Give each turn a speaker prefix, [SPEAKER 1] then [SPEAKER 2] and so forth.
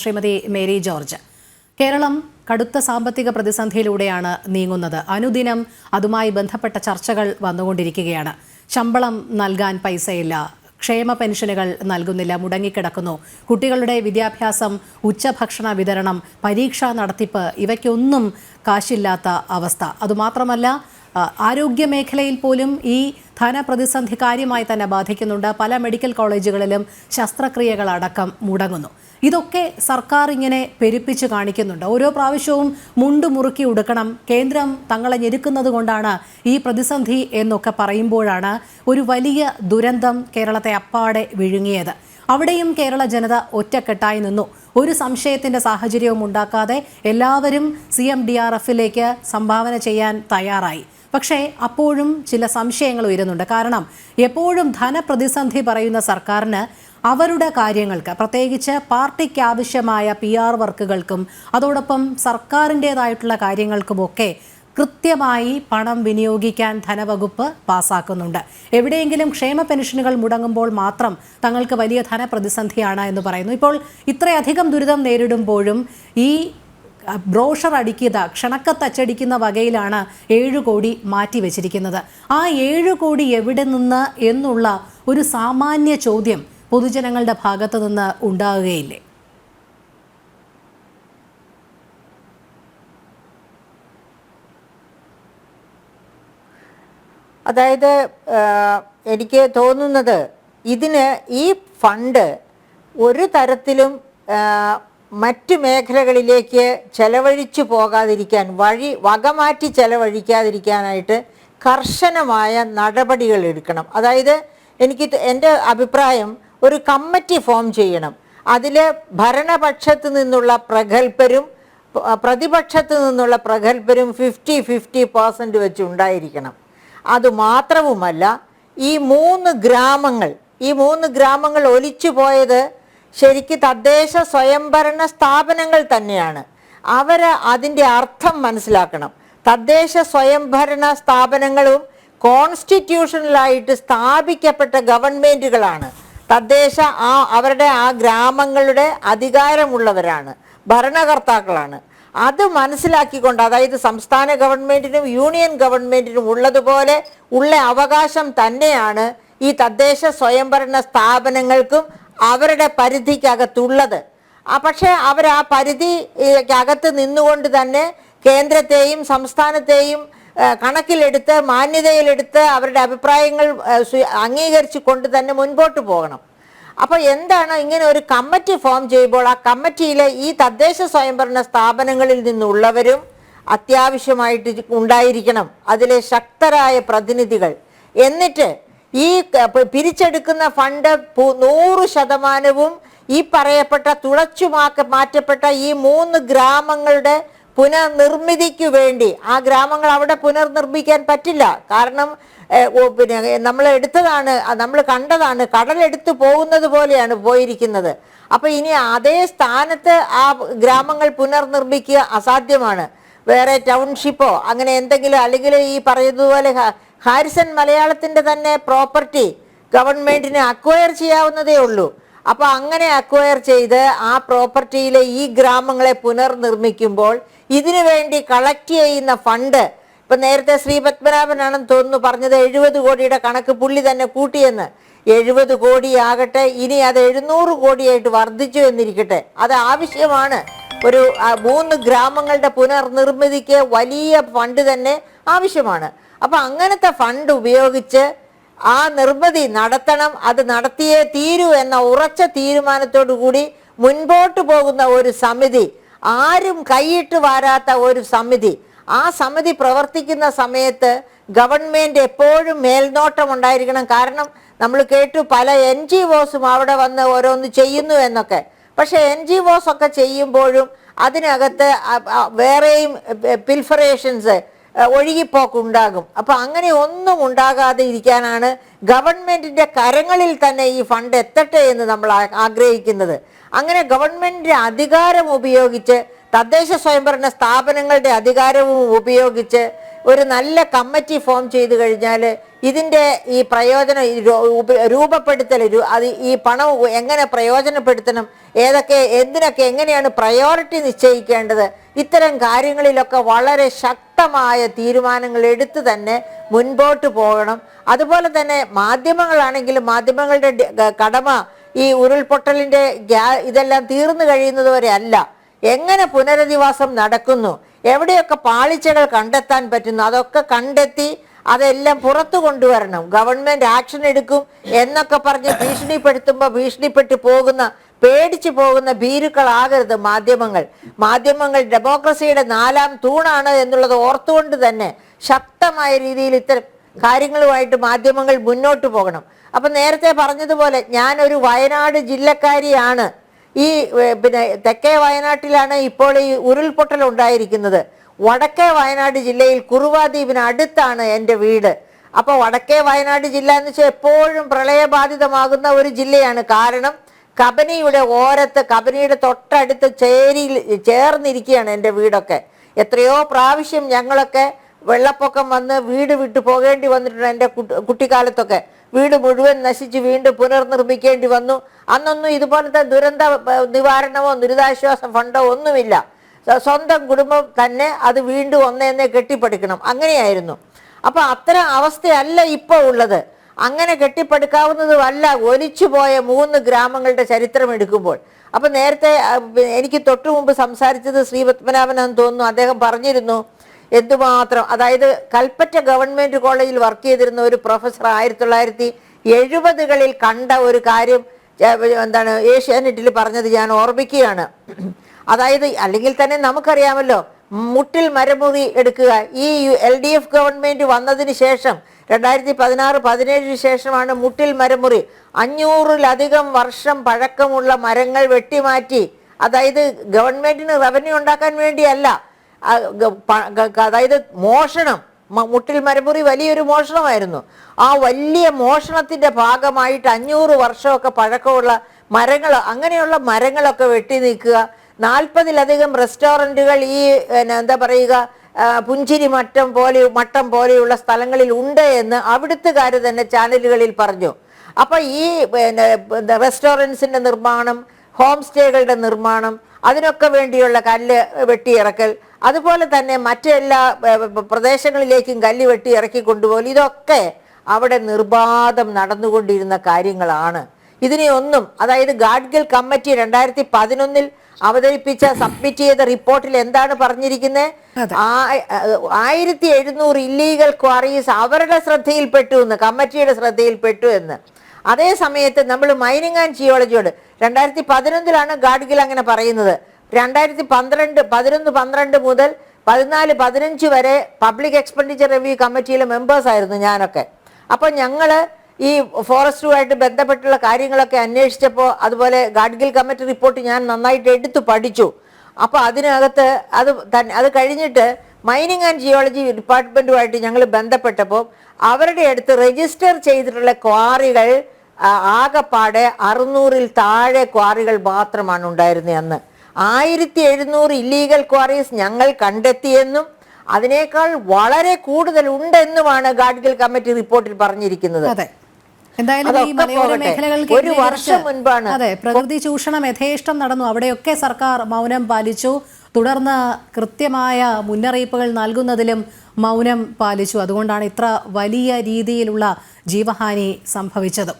[SPEAKER 1] Shrimati Mary George. Keralam കടുത്ത സാമ്പത്തിക പ്രതിസന്ധിയിലൂടെയാണ് നീങ്ങുന്നത്. അനുദിനം അതുമായി ബന്ധപ്പെട്ട ചർച്ചകൾ വന്നുകൊണ്ടിരിക്കുകയാണ്. ശമ്പളം നൽകാൻ പൈസയില്ല. ക്ഷേമ പെൻഷനുകൾ നൽകുന്നില്ല. മുടങ്ങിക്കിടക്കുന്നു. കുട്ടികളുടെ വിദ്യാഭ്യാസം ഉച്ചഭക്ഷണ വിതരണം പരീക്ഷാ നടത്തിപ്പ് ഇവയ്ക്കൊന്നും കാശില്ലാത്ത അവസ്ഥ. അതുമാത്രമല്ല ആരോഗ്യ മേഖലയിൽ പോലും ഈ ധനപ്രതിസന്ധി കാര്യമായി തന്നെ ബാധിക്കുന്നുണ്ട്. പല മെഡിക്കൽ കോളേജുകളിലും ശസ്ത്രക്രിയകളടക്കം മുടങ്ങുന്നു. ഇതൊക്കെ സർക്കാർ ഇങ്ങനെ പെരുപ്പിച്ച് കാണിക്കുന്നുണ്ട്. ഓരോ പ്രാവശ്യവും മുണ്ടു മുറുക്കി ഉടുക്കണം. കേന്ദ്രം തങ്ങളെ ഞെരുക്കുന്നത് കൊണ്ടാണ് ഈ പ്രതിസന്ധി എന്നൊക്കെ പറയുമ്പോഴാണ് ഒരു വലിയ ദുരന്തം കേരളത്തെ അപ്പാടെ വിഴുങ്ങിയത്. അവിടെയും കേരള ജനത ഒറ്റക്കെട്ടായി നിന്നു. ഒരു സംശയത്തിന്റെ സാഹചര്യവും ഉണ്ടാക്കാതെ എല്ലാവരും സി എം ഡി ആർ എഫിലേക്ക് സംഭാവന ചെയ്യാൻ തയ്യാറായി. പക്ഷേ അപ്പോഴും ചില സംശയങ്ങൾ ഉയരുന്നുണ്ട്. കാരണം എപ്പോഴും ധനപ്രതിസന്ധി പറയുന്ന സർക്കാരിന് അവരുടെ കാര്യങ്ങൾക്ക് പ്രത്യേകിച്ച് പാർട്ടിക്ക് ആവശ്യമായ പി ആർ വർക്കുകൾക്കും അതോടൊപ്പം സർക്കാരിന്റെതായിട്ടുള്ള കാര്യങ്ങൾക്കുമൊക്കെ കൃത്യമായി പണം വിനിയോഗിക്കാൻ ധനവകുപ്പ് പാസാക്കുന്നുണ്ട്. എവിടെയെങ്കിലും ക്ഷേമ പെൻഷനുകൾ മുടങ്ങുമ്പോൾ മാത്രം തങ്ങൾക്ക് വലിയ ധനപ്രതിസന്ധിയാണ് എന്ന് പറയുന്നു. ഇപ്പോൾ ഇത്രയധികം ദുരിതം നേരിടുമ്പോഴും ഈ ബ്രോഷർ അടിക്കുക ക്ഷണക്കത്തച്ചടിക്കുന്ന വകയിലാണ് ഏഴു കോടി മാറ്റിവെച്ചിരിക്കുന്നത് ആ ഏഴു കോടി എവിടെ നിന്ന് എന്നുള്ള ഒരു സാമാന്യ ചോദ്യം പൊതുജനങ്ങളുടെ ഭാഗത്തു നിന്ന് ഉണ്ടാകുകയില്ലേ?
[SPEAKER 2] അതായത് എനിക്ക് തോന്നുന്നത് ഇതിന് ഈ ഫണ്ട് ഒരു തരത്തിലും മറ്റ് മേഖലകളിലേക്ക് ചെലവഴിച്ചു പോകാതിരിക്കാൻ വഴി വകമാറ്റി ചെലവഴിക്കാതിരിക്കാനായിട്ട് കർശനമായ നടപടികൾ എടുക്കണം. അതായത് എനിക്ക് എന്റെ അഭിപ്രായം ഒരു കമ്മിറ്റി ഫോം ചെയ്യണം. അതിൽ ഭരണപക്ഷത്ത് നിന്നുള്ള പ്രഗത്ഭരും പ്രതിപക്ഷത്ത് നിന്നുള്ള പ്രഗത്ഭരും ഫിഫ്റ്റി ഫിഫ്റ്റി പെർസെന്റ് വെച്ച് ഉണ്ടായിരിക്കണം. അതുമാത്രവുമല്ല ഈ മൂന്ന് ഗ്രാമങ്ങൾ ഈ മൂന്ന് ഗ്രാമങ്ങൾ ഒലിച്ചു പോയത് ശരിക്ക് തദ്ദേശ സ്വയംഭരണ സ്ഥാപനങ്ങൾ തന്നെയാണ്. അവർ അതിന്റെ അർത്ഥം മനസ്സിലാക്കണം. തദ്ദേശ സ്വയംഭരണ സ്ഥാപനങ്ങളും കോൺസ്റ്റിറ്റ്യൂഷണലായിട്ട് സ്ഥാപിക്കപ്പെട്ട ഗവൺമെന്റുകളാണ് തദ്ദേശ ആ അവരുടെ ആ ഗ്രാമങ്ങളുടെ അധികാരമുള്ളവരാണ് ഭരണകർത്താക്കളാണ്. അത് മനസ്സിലാക്കിക്കൊണ്ട് അതായത് സംസ്ഥാന ഗവൺമെന്റിനും യൂണിയൻ ഗവൺമെന്റിനും ഉള്ളതുപോലെ ഉള്ള അവകാശം തന്നെയാണ് ഈ തദ്ദേശ സ്വയംഭരണ സ്ഥാപനങ്ങൾക്കും അവരുടെ പരിധിക്കകത്തുള്ളത്. പക്ഷേ അവർ ആ പരിധിക്കകത്ത് നിന്നുകൊണ്ട് തന്നെ കേന്ദ്രത്തെയും സംസ്ഥാനത്തെയും കണക്കിലെടുത്ത് മാന്യതയിലെടുത്ത് അവരുടെ അഭിപ്രായങ്ങൾ അംഗീകരിച്ചു കൊണ്ട് തന്നെ മുൻപോട്ട് പോകണം. അപ്പോൾ എന്താണ് ഇങ്ങനെ ഒരു കമ്മിറ്റി ഫോം ചെയ്യുമ്പോൾ ആ കമ്മിറ്റിയിലെ ഈ തദ്ദേശ സ്വയംഭരണ സ്ഥാപനങ്ങളിൽ നിന്നുള്ളവരും അത്യാവശ്യമായിട്ട് ഉണ്ടായിരിക്കണം. അതിലെ ശക്തരായ പ്രതിനിധികൾ. എന്നിട്ട് ഈ പിരിച്ചെടുക്കുന്ന ഫണ്ട് നൂറ് ശതമാനവും ഈ പറയപ്പെട്ട തുളച്ചുമാക്ക മാറ്റപ്പെട്ട ഈ മൂന്ന് ഗ്രാമങ്ങളുടെ പുനർനിർമ്മിതിക്ക് വേണ്ടി ആ ഗ്രാമങ്ങൾ അവിടെ പുനർനിർമ്മിക്കാൻ പറ്റില്ല. കാരണം പിന്നെ നമ്മൾ എടുത്തതാണ് നമ്മൾ കണ്ടതാണ് കടലെടുത്ത് പോകുന്നത് പോലെയാണ് പോയിരിക്കുന്നത്. അപ്പൊ ഇനി അതേ സ്ഥാനത്ത് ആ ഗ്രാമങ്ങൾ പുനർനിർമ്മിക്കുക അസാധ്യമാണ്. വേറെ ടൗൺഷിപ്പോ അങ്ങനെ എന്തെങ്കിലും അല്ലെങ്കിൽ ഈ പറയുന്നതുപോലെ ഹാരിസൺ മലയാളത്തിന്റെ തന്നെ പ്രോപ്പർട്ടി ഗവൺമെന്റിന് അക്വയർ ചെയ്യാവുന്നതേ ഉള്ളൂ. അപ്പൊ അങ്ങനെ അക്വയർ ചെയ്ത് ആ പ്രോപ്പർട്ടിയിലെ ഈ ഗ്രാമങ്ങളെ പുനർനിർമ്മിക്കുമ്പോൾ ഇതിനു വേണ്ടി കളക്ട് ചെയ്യുന്ന ഫണ്ട് ഇപ്പൊ നേരത്തെ ശ്രീ പത്മനാഭനാണെന്ന് തോന്നുന്നു പറഞ്ഞത് എഴുപത് കോടിയുടെ കണക്ക് പുള്ളി തന്നെ കൂട്ടിയെന്ന്. എഴുപത് കോടിയാകട്ടെ ഇനി അത് എഴുന്നൂറ് കോടിയായിട്ട് വർദ്ധിച്ചു എന്നിരിക്കട്ടെ. അത് ആവശ്യമാണ്. ഒരു മൂന്ന് ഗ്രാമങ്ങളുടെ പുനർനിർമ്മിതിക്ക് വലിയ ഫണ്ട് തന്നെ ആവശ്യമാണ്. അപ്പൊ അങ്ങനത്തെ ഫണ്ട് ഉപയോഗിച്ച് ആ നിർമ്മിതി നടത്തണം അത് നടത്തിയേ തീരൂ എന്ന ഉറച്ച തീരുമാനത്തോടു കൂടി മുൻപോട്ട് പോകുന്ന ഒരു സമിതി ആരും കൈയിട്ട് വാരാത്ത ഒരു സമിതി. ആ സമിതി പ്രവർത്തിക്കുന്ന സമയത്ത് ഗവൺമെന്റ് എപ്പോഴും മേൽനോട്ടം ഉണ്ടായിരിക്കണം. കാരണം നമ്മൾ കേട്ടു പല എൻ ജി ഒസും അവിടെ വന്ന് ഓരോന്ന് ചെയ്യുന്നു എന്നൊക്കെ. പക്ഷേ എൻ ജി ഒസ് ഒക്കെ ചെയ്യുമ്പോഴും അതിനകത്ത് വേറെയും പിൽഫറേഷൻസ് ഒഴുകിപ്പോക്കുണ്ടാകും. അപ്പൊ അങ്ങനെ ഒന്നും ഉണ്ടാകാതെ ഇരിക്കാനാണ് ഗവൺമെന്റിന്റെ കരങ്ങളിൽ തന്നെ ഈ ഫണ്ട് എത്തട്ടെ എന്ന് നമ്മൾ ആഗ്രഹിക്കുന്നത്. അങ്ങനെ ഗവൺമെന്റിന്റെ അധികാരം ഉപയോഗിച്ച് തദ്ദേശ സ്വയംഭരണ സ്ഥാപനങ്ങളുടെ അധികാരവും ഉപയോഗിച്ച് ഒരു നല്ല കമ്മിറ്റി ഫോം ചെയ്തു കഴിഞ്ഞാൽ ഇതിന്റെ ഈ പ്രയോജനം രൂപപ്പെടുത്തൽ അത് ഈ പണം എങ്ങനെ പ്രയോജനപ്പെടുത്തണം ഏതൊക്കെ എന്തിനൊക്കെ എങ്ങനെയാണ് പ്രയോറിറ്റി നിശ്ചയിക്കേണ്ടത് ഇത്തരം കാര്യങ്ങളിലൊക്കെ വളരെ ശക്തമായ തീരുമാനങ്ങൾ എടുത്ത് തന്നെ മുൻപോട്ട് പോകണം. അതുപോലെ തന്നെ മാധ്യമങ്ങളാണെങ്കിലും മാധ്യമങ്ങളുടെ കടമ ഈ ഉരുൾപൊട്ടലിന്റെ ഇതെല്ലാം തീർന്നു കഴിയുന്നത് വരെ അല്ല. എങ്ങനെ പുനരധിവാസം നടക്കുന്നു? എവിടെയൊക്കെ പാളിച്ചകൾ കണ്ടെത്താൻ പറ്റുന്നു? അതൊക്കെ കണ്ടെത്തി അതെല്ലാം പുറത്തു കൊണ്ടുവരണം. ഗവൺമെന്റ് ആക്ഷൻ എടുക്കും എന്നൊക്കെ പറഞ്ഞ് ഭീഷണിപ്പെടുത്തുമ്പോൾ ഭീഷണിപ്പെട്ട് പോകുന്ന പേടിച്ചു പോകുന്ന ഭീരുക്കളാകരുത് മാധ്യമങ്ങൾ. മാധ്യമങ്ങൾ ഡെമോക്രസിയുടെ നാലാം തൂണാണ് എന്നുള്ളത് ഓർത്തുകൊണ്ട് തന്നെ ശക്തമായ രീതിയിൽ ഇത്തരം കാര്യങ്ങളുമായിട്ട് മാധ്യമങ്ങൾ മുന്നോട്ട് പോകണം. അപ്പം നേരത്തെ പറഞ്ഞതുപോലെ ഞാനൊരു വയനാട് ജില്ലക്കാരിയാണ്. ഈ പിന്നെ തെക്കേ വയനാട്ടിലാണ് ഇപ്പോൾ ഈ ഉരുൾപൊട്ടൽ ഉണ്ടായിരിക്കുന്നത് വടക്കേ വയനാട് ജില്ലയിൽ കുറുവാദ്വീപിന് അടുത്താണ് എന്റെ വീട്. അപ്പോൾ വടക്കേ വയനാട് ജില്ല എന്ന് വെച്ചാൽ എപ്പോഴും പ്രളയബാധിതമാകുന്ന ഒരു ജില്ലയാണ്. കാരണം കബനിയുടെ ഓരത്ത് കബനിയുടെ തൊട്ടടുത്ത് ചേരിയിൽ ചേർന്നിരിക്കുകയാണ് എന്റെ വീടൊക്കെ. എത്രയോ പ്രാവശ്യം ഞങ്ങളൊക്കെ വെള്ളപ്പൊക്കം വന്ന് വീട് വിട്ടു പോകേണ്ടി വന്നിട്ടുണ്ട് എന്റെ കുട്ടിക്കാലത്തൊക്കെ. വീട് മുഴുവൻ നശിച്ച് വീണ്ടും പുനർനിർമ്മിക്കേണ്ടി വന്നു. അന്നൊന്നും ഇതുപോലത്തെ ദുരന്ത നിവാരണമോ ദുരിതാശ്വാസ ഫണ്ടോ ഒന്നുമില്ല. സ്വന്തം കുടുംബം തന്നെ അത് വീണ്ടും ഒന്നേന്നെ കെട്ടിപ്പടുക്കണം. അങ്ങനെയായിരുന്നു. അപ്പൊ അത്തരം അവസ്ഥയല്ല ഇപ്പോൾ ഉള്ളത്. അങ്ങനെ കെട്ടിപ്പടുക്കാവുന്നതുമല്ല ഒലിച്ചുപോയ മൂന്ന് ഗ്രാമങ്ങളുടെ ചരിത്രം എടുക്കുമ്പോൾ. അപ്പൊ നേരത്തെ എനിക്ക് തൊട്ടു മുമ്പ് സംസാരിച്ചത് ശ്രീ പത്മനാഭനാന്ന് തോന്നുന്നു. അദ്ദേഹം പറഞ്ഞിരുന്നു എന്തുമാത്രം അതായത് കൽപ്പറ്റ ഗവൺമെന്റ് കോളേജിൽ വർക്ക് ചെയ്തിരുന്ന ഒരു പ്രൊഫസർ ആയിരത്തി തൊള്ളായിരത്തി എഴുപതുകളിൽ കണ്ട ഒരു കാര്യം എന്താണ് ഏഷ്യാനെറ്റിൽ പറഞ്ഞത് ഞാൻ ഓർമ്മിക്കുകയാണ്. അതായത് അല്ലെങ്കിൽ തന്നെ നമുക്കറിയാമല്ലോ മുട്ടിൽ മരമുറി എടുക്കുക. ഈ എൽ ഡി എഫ് ഗവൺമെന്റ് വന്നതിന് ശേഷം രണ്ടായിരത്തി പതിനാറ് പതിനേഴിന് ശേഷമാണ് മുട്ടിൽ മരമുറി. അഞ്ഞൂറിലധികം വർഷം പഴക്കമുള്ള മരങ്ങൾ വെട്ടിമാറ്റി അതായത് ഗവൺമെന്റിന് റവന്യൂ ഉണ്ടാക്കാൻ വേണ്ടിയല്ല അതായത് മോഷണം. മുട്ടിൽ മരമുറി വലിയൊരു മോഷണമായിരുന്നു. ആ വലിയ മോഷണത്തിന്റെ ഭാഗമായിട്ട് അഞ്ഞൂറ് വർഷമൊക്കെ പഴക്കമുള്ള മരങ്ങൾ അങ്ങനെയുള്ള മരങ്ങളൊക്കെ വെട്ടി നീക്കുക. നാൽപ്പതിലധികം റെസ്റ്റോറന്റുകൾ ഈ എന്താ പറയുക പുഞ്ചിരി മട്ടം പോലെ മട്ടം പോലെയുള്ള സ്ഥലങ്ങളിൽ ഉണ്ട് എന്ന് അവിടുത്തുകാർ തന്നെ ചാനലുകളിൽ പറഞ്ഞു. അപ്പൊ ഈ റെസ്റ്റോറൻസിന്റെ നിർമ്മാണം ഹോം സ്റ്റേകളുടെ നിർമ്മാണം അതിനൊക്കെ വേണ്ടിയുള്ള കല്ല് വെട്ടിയിറക്കൽ അതുപോലെ തന്നെ മറ്റെല്ലാ പ്രദേശങ്ങളിലേക്കും കല്ല് വെട്ടി ഇറക്കി കൊണ്ടുപോകൽ. ഇതൊക്കെ അവിടെ നിർബാധം നടന്നുകൊണ്ടിരുന്ന കാര്യങ്ങളാണ്. ഇതിനെ ഒന്നും അതായത് ഗാഡ്ഗിൽ കമ്മിറ്റി രണ്ടായിരത്തി പതിനൊന്നിൽ അവതരിപ്പിച്ച സബ്മിറ്റ് ചെയ്ത റിപ്പോർട്ടിൽ എന്താണ് പറഞ്ഞിരിക്കുന്നത്. ആയിരത്തി എഴുന്നൂറ് ഇല്ലീഗൽ ക്വാറീസ് അവരുടെ ശ്രദ്ധയിൽപ്പെട്ടു എന്ന് കമ്മിറ്റിയുടെ ശ്രദ്ധയിൽപ്പെട്ടു എന്ന്. അതേ സമയത്ത് നമ്മൾ മൈനിങ് ആൻഡ് ജിയോളജിയോട് രണ്ടായിരത്തി പതിനൊന്നിലാണ് ഗാഡ്ഗിൽ അങ്ങനെ പറയുന്നത്. രണ്ടായിരത്തി പന്ത്രണ്ട് പതിനൊന്ന് പന്ത്രണ്ട് മുതൽ പതിനാല് പതിനഞ്ച് വരെ പബ്ലിക് എക്സ്പെൻഡിച്ചർ റിവ്യൂ കമ്മിറ്റിയിലെ മെമ്പേഴ്സ് ആയിരുന്നു ഞാനൊക്കെ. അപ്പോൾ ഞങ്ങൾ ഈ ഫോറസ്റ്റുമായിട്ട് ബന്ധപ്പെട്ടുള്ള കാര്യങ്ങളൊക്കെ അന്വേഷിച്ചപ്പോൾ അതുപോലെ ഗാഡ്ഗിൽ കമ്മിറ്റി റിപ്പോർട്ട് ഞാൻ നന്നായിട്ട് എടുത്തു പഠിച്ചു. അപ്പോൾ അതിനകത്ത് അത് തന്നെ അത് കഴിഞ്ഞിട്ട് മൈനിങ് ആൻഡ് ജിയോളജി ഡിപ്പാർട്ട്മെന്റുമായിട്ട് ഞങ്ങൾ ബന്ധപ്പെട്ടപ്പോൾ അവരുടെ അടുത്ത് രജിസ്റ്റർ ചെയ്തിട്ടുള്ള ക്വാറികൾ ആകെപ്പാടെ അറുന്നൂറിൽ താഴെ ക്വാറികൾ മാത്രമാണ് ഉണ്ടായിരുന്നത് അന്ന്. ആയിരത്തി എഴുന്നൂറ് ഇല്ലീഗൽ ക്വാറീസ് ഞങ്ങൾ കണ്ടെത്തിയെന്നും അതിനേക്കാൾ വളരെ കൂടുതൽ ഉണ്ടെന്നുമാണ് ഗാഡ്ഗിൽ കമ്മിറ്റി റിപ്പോർട്ടിൽ പറഞ്ഞിരിക്കുന്നത്.
[SPEAKER 1] എന്തായാലും ഈ മലയോര മേഖലകൾക്ക്
[SPEAKER 2] ഒരു വർഷം മുൻപാണ്.
[SPEAKER 1] അതെ പ്രകൃതി ചൂഷണം യഥേഷ്ടം നടന്നു. അവിടെയൊക്കെ സർക്കാർ മൗനം പാലിച്ചു. തുടർന്ന് കൃത്യമായ മുന്നറിയിപ്പുകൾ നൽകുന്നതിലും മൗനം പാലിച്ചു. അതുകൊണ്ടാണ് ഇത്ര വലിയ രീതിയിലുള്ള ജീവഹാനി സംഭവിച്ചതും.